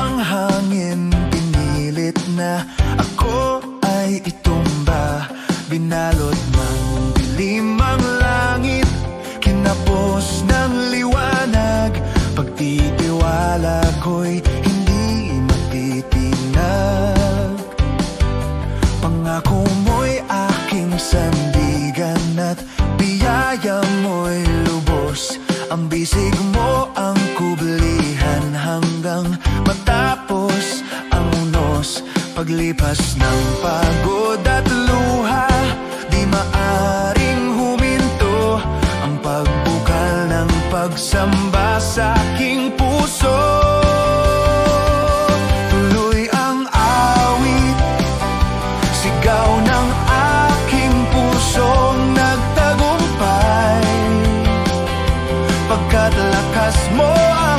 ang hangin, pinilit na Ako ay itumba, binalot ng dilim ang langit Kinapos ng liwanag, pagtitiwala ko'y hindi matitinag. Pangako mo'y aking sandigan Paglipas ng pagod at luha, di maaring huminto. Ang pagbukal ng pagsamba sa aking puso. Tuloy ang awit Sigaw ng aking pusong nagtagumpay. Pagkat lakas mo ang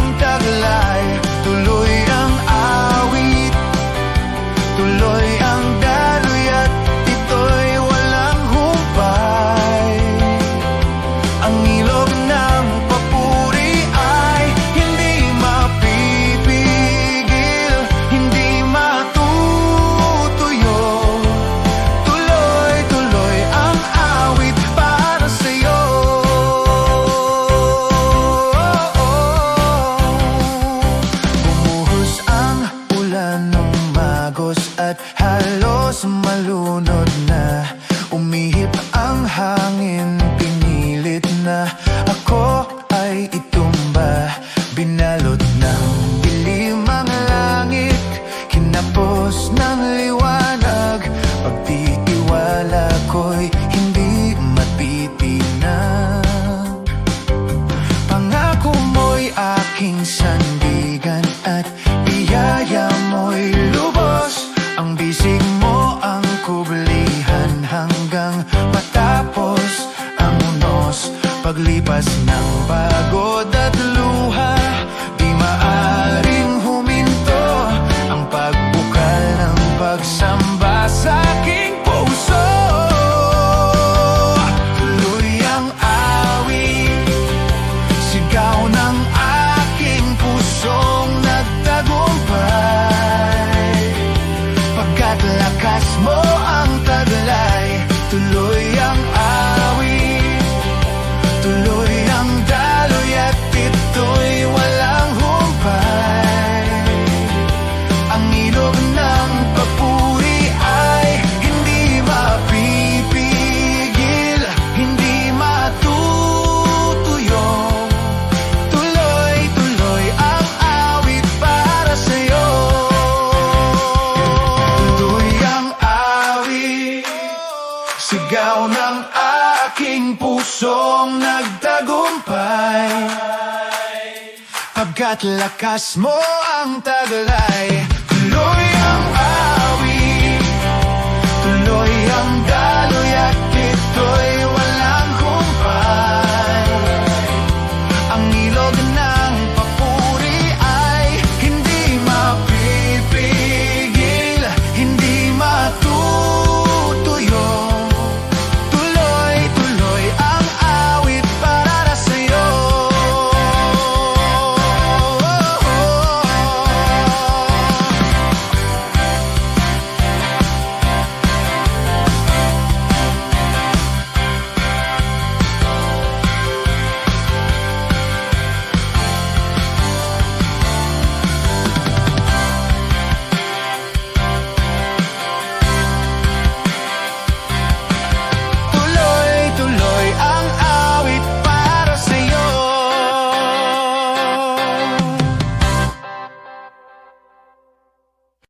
ng magos at halos malunod na Paglipas ng pagod at Sigaw ng aking pusong nagtagumpay. Pagkat lakas mo ang taglay